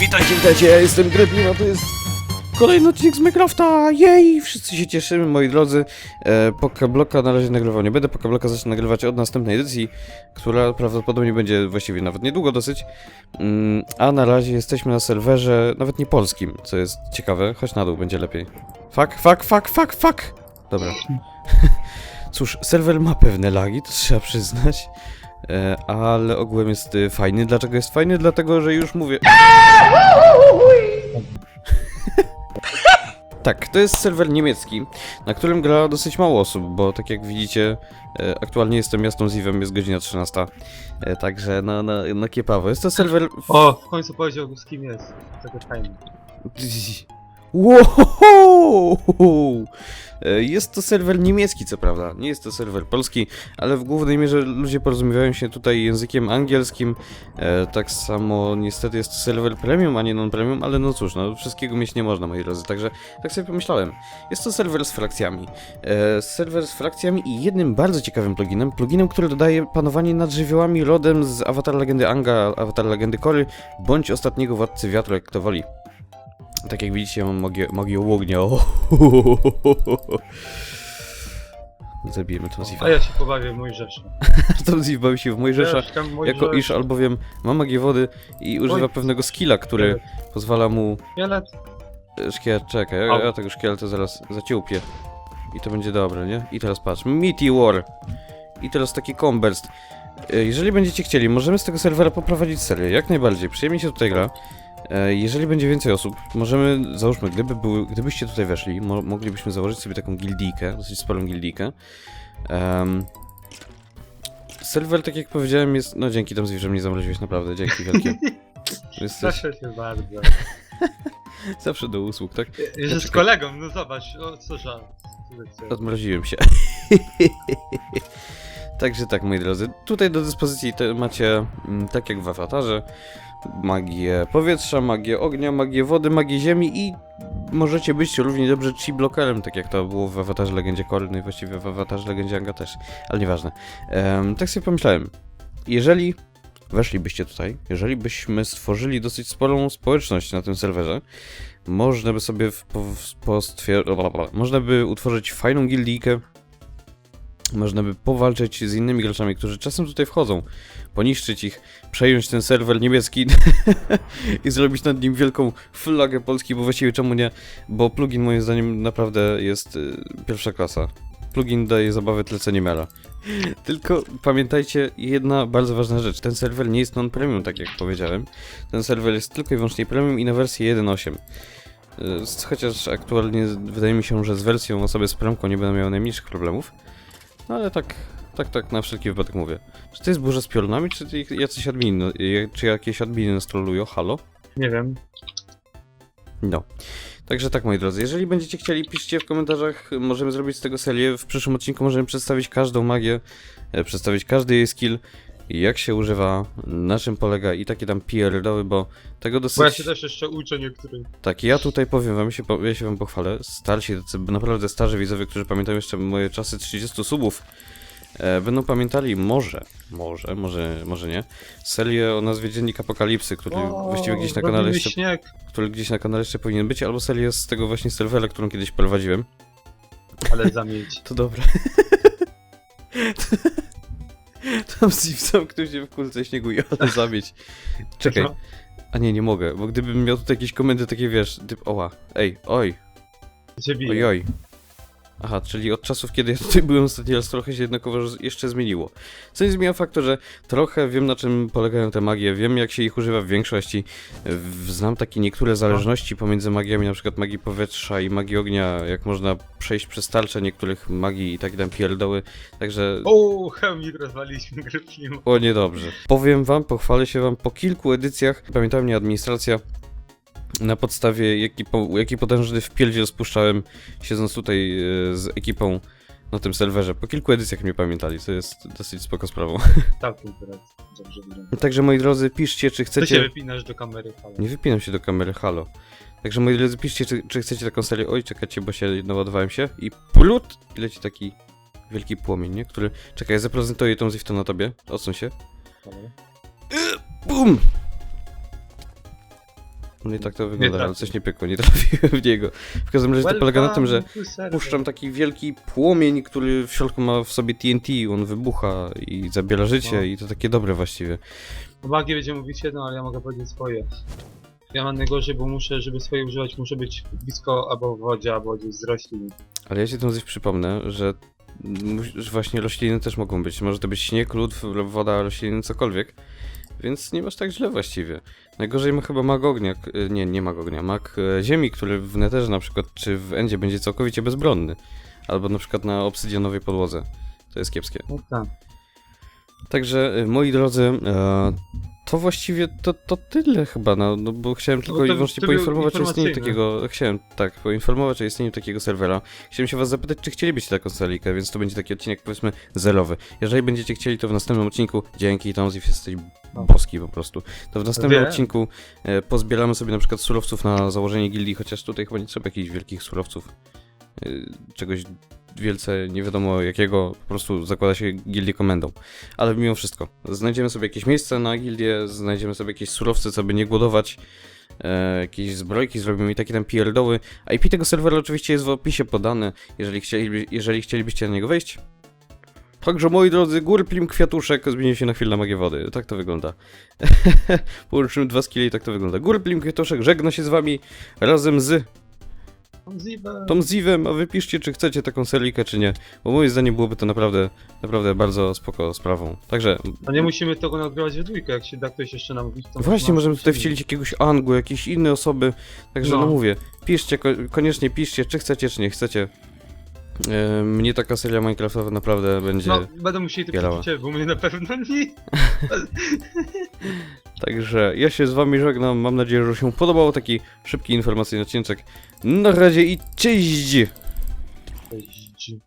Witajcie, witajcie, ja jestem Grepin, a to jest kolejny odcinek z Minecrafta, jej! Wszyscy się cieszymy, moi drodzy. E, Poka Bloka na razie nagrywał nie będę, Poka Bloka zacznę nagrywać od następnej edycji, która prawdopodobnie będzie właściwie nawet niedługo dosyć. Mm, a na razie jesteśmy na serwerze, nawet nie polskim, co jest ciekawe, chodź na dół, będzie lepiej. Fuck, fuck, fuck, fuck, fuck! Dobra. Cóż, serwer ma pewne lagi, to trzeba przyznać. E, ale ogółem jest y, fajny. Dlaczego jest fajny? Dlatego, że już mówię. tak, to jest serwer niemiecki, na którym gra dosyć mało osób, bo tak jak widzicie, e, aktualnie jestem miastem Zivem, jest godzina 13. E, także no, no, no kiepawo. Jest to serwer. w- O, w końcu powiedział z kim jest. Tego fajnie. Wow! E, Jest to serwer niemiecki, co prawda. Nie jest to serwer polski, ale w głównej mierze ludzie porozumiewają się tutaj językiem angielskim. E, tak samo niestety jest to serwer premium, a nie non-premium, ale no cóż, no wszystkiego mieć nie można, moi drodzy. Także tak sobie pomyślałem. Jest to serwer z frakcjami. E, serwer z frakcjami i jednym bardzo ciekawym pluginem. Pluginem, który dodaje panowanie nad żywiołami rodem z Avatar Legendy Anga, Avatar Legendy Kory, bądź ostatniego Władcy Wiatru, jak to woli. Tak jak widzicie, mam magię, magię ognia. Zabijemy tą Ziva. A ja się pobawię w mój rzecz. Tą Ziv bawi się w Mojżesza, jako iż albowiem ma magię wody i używa Oj. pewnego skilla, który pozwala mu... Szkielet. e, Szkielet, czekaj, ja, ja tego szkieleta zaraz zaciupię. I to będzie dobre, nie? I teraz patrz, Meteor. I teraz taki comburst. E, Jeżeli będziecie chcieli, możemy z tego serwera poprowadzić serię, jak najbardziej. Przyjemnie się tutaj gra. E, Jeżeli będzie więcej osób, możemy, załóżmy, gdyby były, gdybyście tutaj weszli, mo moglibyśmy założyć sobie taką gildijkę, dosyć sporą gildijkę. Em, serwer, tak jak powiedziałem, jest, no dzięki tam że mnie zamroziłeś, naprawdę, dzięki wielkie. Jesteś Proszę cię bardzo. zawsze do usług, tak? Że z czekaj. kolegą, no zobacz, o co żal. Odmroziłem się. Także tak, moi drodzy, tutaj do dyspozycji macie, mm, tak jak w awatarze, magię powietrza, magię ognia, magię wody, magię ziemi i możecie być równie dobrze chi blokerem, tak jak to było w awatarze Legendzie Kory, no i właściwie w awatarze Legendzie Anga też, ale nieważne. Em, tak sobie pomyślałem, jeżeli weszlibyście tutaj, jeżeli byśmy stworzyli dosyć sporą społeczność na tym serwerze, można by sobie w, po, w, można by utworzyć fajną gildijkę, można by powalczyć z innymi graczami, którzy czasem tutaj wchodzą, poniszczyć ich, przejąć ten serwer niemiecki i zrobić nad nim wielką flagę Polski, bo właściwie czemu nie, bo plugin moim zdaniem naprawdę jest y, pierwsza klasa. Plugin daje zabawę tyle co nie miara. Tylko pamiętajcie jedna bardzo ważna rzecz, ten serwer nie jest non-premium, tak jak powiedziałem. Ten serwer jest tylko i wyłącznie premium i na wersję 1.8. Y, Chociaż aktualnie wydaje mi się, że z wersją osoby z premką nie będą miały najmniejszych problemów. No ale tak, tak, tak na wszelki wypadek mówię. Czy to jest burza z piorunami, czy jacyś admini, je- czy jakieś adminy nas trollują? Halo? Nie wiem. No. Także tak, moi drodzy, jeżeli będziecie chcieli, piszcie w komentarzach, możemy zrobić z tego serię. W przyszłym odcinku możemy przedstawić każdą magię, e, przedstawić każdy jej skill, jak się używa, na czym polega i takie tam pierdoły, bo tego dosyć... Bo ja się też jeszcze uczę niektórych. Tak, ja tutaj powiem wam, ja się, ja się wam pochwalę. Starsi, naprawdę starzy widzowie, którzy pamiętają jeszcze moje czasy 30 subów, e, będą pamiętali może, może, może, może nie, serię o nazwie Dziennik Apokalipsy, który właściwie gdzieś na kanale jeszcze, śnieg. który gdzieś na kanale jeszcze powinien być, albo serię z tego właśnie serwera, którą kiedyś prowadziłem. Ale zamieć. To dobre. Tam zamknął się w kulce śniegu i ale zamieć. Czekaj, a nie, nie mogę, bo gdybym miał tutaj jakieś komendy takie, wiesz, typ, oła, ej, oj, Cię bije. Ojoj. Aha, czyli od czasów, kiedy ja tutaj byłem ostatni raz, trochę się jednakowo jeszcze zmieniło. Co nie zmienia faktu, że trochę wiem, na czym polegają te magie, wiem, jak się ich używa w większości. Znam takie niektóre zależności pomiędzy magiami, na przykład magii powietrza i magii ognia, jak można przejść przez tarcze niektórych magii i tak tam pierdoły, także... O, chemik rozwaliliśmy gryflim. O, niedobrze. Powiem wam, pochwalę się wam, po kilku edycjach, pamiętam mnie administracja, na podstawie jaki, po, jaki potężny wpierdziel spuszczałem, siedząc tutaj e, z ekipą na tym serwerze. Po kilku edycjach mnie pamiętali, co jest dosyć spoko sprawą. Całkiem teraz. Dobrze wygląda. Także moi drodzy, piszcie, czy Co się chcecie... wypinasz do kamery, halo. Nie wypinam się do kamery, halo. Także moi drodzy, piszcie, czy, czy chcecie taką serię. Oj, czekajcie, bo się naładowałem się. I plut! Leci taki wielki płomień, nie? Który... Czekaj, ja zaprezentuję tą Zifto na tobie. Odsuń się. Dobra. BUM! No i tak to wygląda, ale trafił. coś nie pykło, nie trafiłem w niego. W każdym razie to polega na tym, że puszczam taki wielki płomień, który w środku ma w sobie TNT, on wybucha i zabiera życie No. i to takie dobre właściwie. O magii będzie mówić jedno, ale ja mogę powiedzieć swoje. Ja mam najgorzej, bo muszę, żeby swoje używać, muszę być blisko albo w wodzie, albo gdzieś z roślin. Ale ja ci tu coś przypomnę, że właśnie rośliny też mogą być. Może to być śnieg, lód, woda, rośliny, cokolwiek. Więc nie masz tak źle właściwie. Najgorzej ma chyba mag ognia, k- y, nie, nie mag ognia, mag e, ziemi, który w Netherze na przykład, czy w Endzie będzie całkowicie bezbronny. Albo na przykład na obsydianowej podłodze. To jest kiepskie. No tak. Także, y, moi drodzy, e, to właściwie to, to tyle chyba, no, no bo chciałem tylko to- i wyłącznie poinformować o istnieniu takiego, chciałem, tak, poinformować o istnieniu takiego serwera. Chciałem się was zapytać, czy chcielibyście taką serikę, więc to będzie taki odcinek, powiedzmy, zerowy. Jeżeli będziecie chcieli, to w następnym odcinku, dzięki Tomzif, jesteś O. boski po prostu, to w następnym Wiem. odcinku e, pozbieramy sobie na przykład surowców na założenie gildii, chociaż tutaj chyba nie trzeba jakichś wielkich surowców, e, czegoś wielce nie wiadomo jakiego, po prostu zakłada się gildię komendą. Ale mimo wszystko, znajdziemy sobie jakieś miejsce na gildię, znajdziemy sobie jakieś surowce, co by nie głodować, e, jakieś zbrojki, zrobimy i takie tam pierdoły. IP tego serwera oczywiście jest w opisie podane, jeżeli, chcieliby, jeżeli chcielibyście na niego wejść. Także moi drodzy, Gurplim Kwiatuszek zmienił się na chwilę na magię wody. Tak to wygląda. Połączymy dwa skille i tak to wygląda. Gurplim Kwiatuszek żegna się z wami razem z Tom Zivem, a wypiszcie, czy chcecie taką serikę, czy nie. Bo moim zdaniem byłoby to naprawdę, naprawdę bardzo spoko sprawą. Także A nie musimy tego nagrywać w dwójkę, jak się da ktoś jeszcze namówić, to właśnie możemy tutaj wcielić jakiegoś Angu, jakieś inne osoby. Także no, No. mówię, piszcie, ko koniecznie piszcie, czy chcecie, czy nie chcecie. Mnie taka seria Minecraftowa naprawdę będzie... No, będą musieli to bo mnie na pewno nie. Także ja się z wami żegnam, mam nadzieję, że się podobał taki szybki informacyjny odcinek. Na razie i cześć! Cześć.